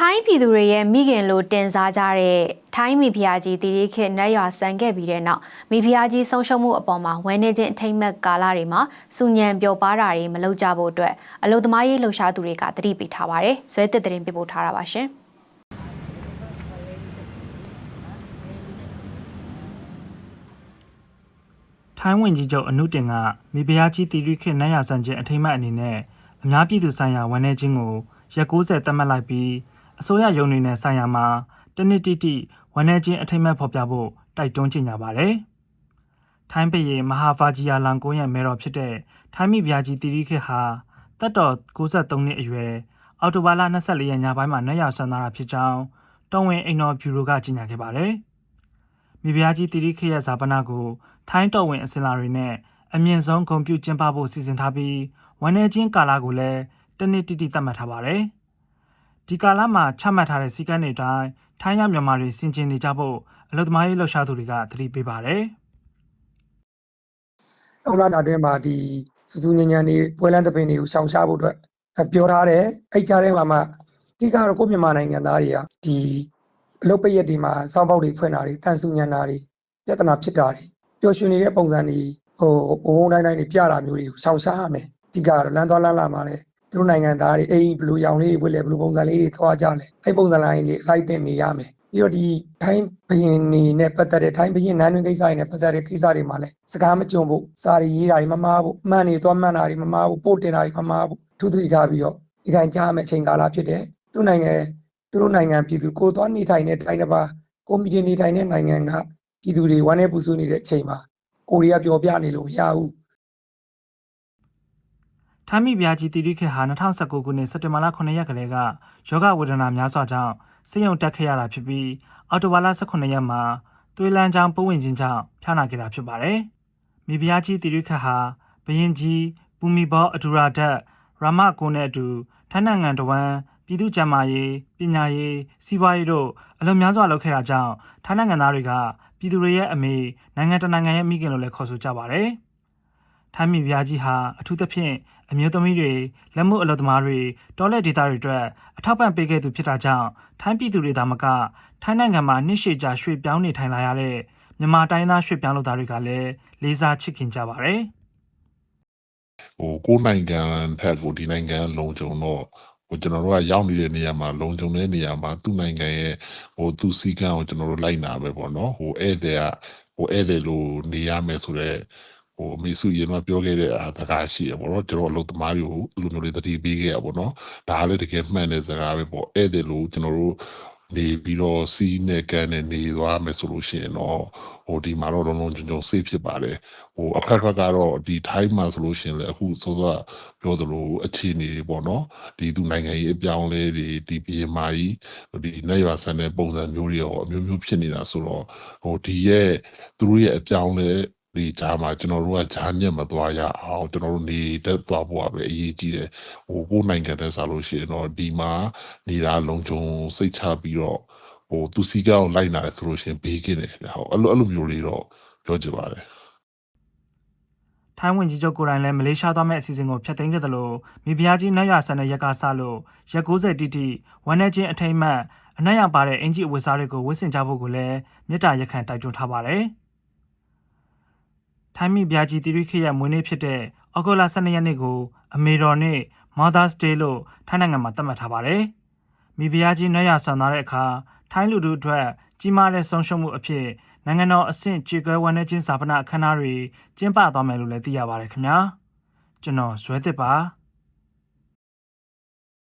ထိုင်းပြည်သူတွေရဲ့မိခင်လိုတင်စားကြတဲ့ထိုင်းမိဖုရားကြီးတီရီခေတ်နတ်ရွာဆန်ခဲ့ပြီးတဲ့နောက်မိဖုရားကြီးဆုံးရှုံးမှုအပေါ်မှာဝန်းနေခြင်းအထိမ့်မဲ့ကာလတွေမှာစုညံပျော်ပါတာတွေမလုပ်ကြဖို့အတွက်အလုသမားရေးလှူရှားသူတွေကတတိပေးထားပါတယ်။ဇွဲတစ်တဲ့တင်ပြပို့ထားတာပါရှင်။ထိုင်းဝင်ကြီးချုပ်အနုတင်ကမိဖုရားကြီးတီရိခေတ်နတ်ရဆန်ခြင်းအထိမ့်မှတ်အနေနဲ့အများပြည်သူဆိုင်ရာဝန်내ခြင်းကိုရက်60သတ်မှတ်လိုက်ပြီး အစိုးရရုံးတွေနဲ့ဆိုင်ရာမှာတနစ်တိတိဝန်내ခြင်းအထိမ့်မှတ်ဖော်ပြဖို့တိုက်တွန်းကြေညာပါတယ်။ထိုင်းပြည်မဟာဖာဂျီယာလန်ကိုရဲ့မဲတော်ဖြစ်တဲ့ထိုင်းမိဖုရားကြီးတီရိခေတ်ဟာတက်တော်63နှစ်အရွယ်အော်တိုဘာလ24ရက်ညပိုင်းမှာနတ်ရဆန်သွားတာဖြစ်ကြောင်းတော်ဝင်အိမ်တော်ဗျူရိုကကြေညာခဲ့ပါတယ်။မိဖုရားကြီးတီရိခေရဲ့ဇာပနာကိုထိုင်းတော်ဝင်အစင်လာတွေနဲ့အမြင့်ဆုံးဂုဏ်ပြုကျင်းပဖို့စီစဉ်ထားပြီးဝန်내ချင်းကာလကိုလည်းတနစ်တိတိသတ်မှတ်ထားပါတယ်။ ဒီကာလမှာချမှတ်ထားတဲ့စည်းကမ်းတွေအတိုင်းထိုင်းရမြန်မာတွေစင်ကျင်နေကြဖို့အလုသမားရေးလှုပ်ရှားသူတွေကသတိပေးပါတယ်။ဥက္ကလာအတွင်းမှာဒီစူးစူးညံ့ညံ့နေပွဲလန်းသပင်တွေကိုရှောင်ရှားဖို့အတွက်ပြောထားတယ်အဲ့ကြားထဲမှာမှအဓိကတော့ကိုမြန်မာနိုင်ငံသားတွေကဒီအလုပ်ပရက်တွေမှာစောင်းပေါက်တွေဖွင့်တာတွေတန်ဆူညံတာတွေပြဿနာဖြစ်တာတွေပျော်ရွှင်နေတဲ့ပုံစံတွေဟိုဘုံဘုံတိုင်းတိုင်းတွေပြတာမျိုးတွေကိုရှောင်ရှားရမယ်အဓိကတော့လမ်းသွားလမ်းလာမှာလဲ သူတို့နိုင်ငံသားတွေအိမ်ဘလူရောင်လေးတွေဝတ်လဲဘလူပုံစံလေးတွေသွားကြလဲအဲ့ပုံစံလိုင်းတွေလိုက်တင်နေရမယ်ပြီးတော့ဒီထိုင်းဘရင်နေနဲ့ပတ်သက်တဲ့ထိုင်းဘရင်နန်းတွင်ကိစ္စတွေနဲ့ပတ်သက်တဲ့ကိစ္စတွေမှာလဲစကားမကြုံဖို့စာရီရေးတာတွေမမားဖို့မှန်နေသွားမှန်တာတွေမမားဖို့ပို့တင်တာတွေမမားဖို့သူသတိထားပြီးတော့ဒီတိုင်းကြားမယ်အချိန်ကာလဖြစ်တယ်သူနိုင်ငံသူတို့နိုင်ငံပြည်သူကိုသွားနေထိုင်တဲ့တိုင်းတစ်ပါးကွန်ပျူတာနေထိုင်တဲ့နိုင်ငံကပြည်သူတွေဝမ်းနေပူဆွေးနေတဲ့အချိန်မှာကိုရီးယားပြောပြနေလို့မရဘူး ထိုင်းမိဖုရားကြီးတီရိခေတ်ဟာ2019ခုနှစ်စက်တင်ဘာလ9ရက်ကလေးကယောဂဝေဒနာများစွာကြောင့်စိတ်ယုံတက်ခဲ့ရတာဖြစ်ပြီးအော်တိုဘာလ18ရက်မှာသွေးလန်းချောင်းပုံဝင်ခြင်းကြောင့်ဖျားနာခဲ့တာဖြစ်ပါတယ်။မိဖုရားကြီးတီရိခေတ်ဟာဘရင်ကြီးပူမီဘောအဒူရာဒတ်ရာမကိုနဲ့အတူထိုင်းနိုင်ငံတော်ဝန်ပြည်သူ့ကျန်းမာရေးပညာရေးစီးပွားရေးတို့အလုံးများစွာလုပ်ခဲ့တာကြောင့်ထိုင်းနိုင်ငံသားတွေကပြည်သူတွေရဲ့အမေနိုင်ငံတကာနိုင်ငံရဲ့မိခင်လို့လည်းခေါ်ဆိုကြပါတယ်။ ထိုင်းမိဖုရားကြီးဟာအထူးသဖြင့်အမျိုးသမီးတွေလက်မှုအလုပ်သမားတွေတောလက်ဒေသတွေအတွက်အထောက်ပံ့ပေးခဲ့သူဖြစ်တာကြောင့်ထိုင်းပြည်သူတွေသာမကထိုင်းနိုင်ငံမှာနှစ်ရှည်ကြာရွှေ့ပြောင်းနေထိုင်လာရတဲ့မြန်မာတိုင်းသားရွှေ့ပြောင်းလုပ်သားတွေကလည်းလေးစားချစ်ခင်ကြပါတယ်ဟိုကိုယ်နိုင်ငံထက်ကိုဒီနိုင်ငံလုံခြုံတော့ဟိုကျွန်တော်တို့ကရောက်နေတဲ့နေရာမှာလုံခြုံတဲ့နေရာမှာသူ့နိုင်ငံရဲ့ဟိုသူ့စည်းကမ်းကိုကျွန်တော်တို့လိုက်နာပဲပေါ့နော်ဟိုဧည့်သည်ကဟိုဧည့်သည်လို့နေရမယ်ဆိုတော့ ဟိုအမေစုရင်တော့ပြောခဲ့တဲ့အားစကားရှိရပေါ့နော်ကျွန်တော်အလုပ်သမားတွေကိုအဲ့လိုမျိုးတွေတတိပေးခဲ့ရပေါ့နော်ဒါကလည်းတကယ်မှန်တဲ့စကားပဲပေါ့ဧည့်သည်လို့ကျွန်တော်တို့နေပြီးတော့စီးနဲ့ကန်နဲ့နေသွားမယ်ဆိုလို့ရှိရင်တော့ဟိုဒီမှာတော့လုံးလုံးကြုံကြုံ safe ဖြစ်ပါတယ်ဟိုအဖက်ဖက်ကတော့ဒီထိုင်းမှာဆိုလို့ရှိရင်လည်းအခုစောစောပြောသလိုအခြေအနေတွေပေါ့နော်ဒီသူနိုင်ငံရေးအပြောင်းလဲတွေဒီပြည်မာကြီးဒီနေရွာဆန်တဲ့ပုံစံမျိုးတွေရောအမျိုးမျိုးဖြစ်နေတာဆိုတော့ဟိုဒီရဲ့သူတို့ရဲ့အပြောင်းလဲ ဒီကြားမှာကျွန်တော်တို့ကဂျားညက်မသွားရအောင်ကျွန်တော်တို့နေတတ်သွားဖို့ကပဲအရေးကြီးတယ်ဟိုကိုယ်နိုင်ငံနဲ့ဆိုလို့ရှိရင်တော့ဒီမှာနေတာလုံခြုံစိတ်ချပြီးတော့ဟိုသူစီကောက်လိုက်နာတယ်ဆိုလို့ရှိရင်ဘေးကင်းတယ်ခင်ဗျဟိုအဲ့လိုအဲ့လိုမျိုးလေးတော့ပြောချင်ပါတယ်ထိုင်းဝင်ကြီးချုပ်ကိုယ်တိုင်လည်းမလေးရှားသွားမဲ့အစီအစဉ်ကိုဖျက်သိမ်းခဲ့တယ်လို့မိဖုရားကြီးနတ်ရွာဆန်တဲ့ရက်ကစလို့ရက်60တိတိဝန်내ချင်းအထိမ့်မှတ်အနက်ရပါတဲ့အင်ဂျီအဝတ်စားတွေကိုဝတ်ဆင်ကြဖို့ကိုလည်းမေတ္တာရက်ခံတိုက်တွန်းထားပါတယ်။ ထိုင်းမိဖုရားကြီးတိရိခေရဲ့မွေးနေ့ဖြစ်တဲ့ဩဂုတ်လ12ရက်နေ့ကိုအမေတော်နေ့ Mother's Day လို့ထိုင်းနိုင်ငံမှာသတ်မှတ်ထားပါတယ်။မိဖုရားကြီးနတ်ရွာဆန်သွားတဲ့အခါထိုင်းလူထုအတွက်ကြီးမားတဲ့ဆုံးရှုံးမှုအဖြစ်နိုင်ငံတော်အဆင့်ကြေကွဲဝန်내ချင်းစာပနာအခမ်းအနားတွေကျင်းပသွားမယ်လို့လည်းသိရပါတယ်ခင်ဗျာ။ကျွန်တော်ဇွဲသစ်ပါ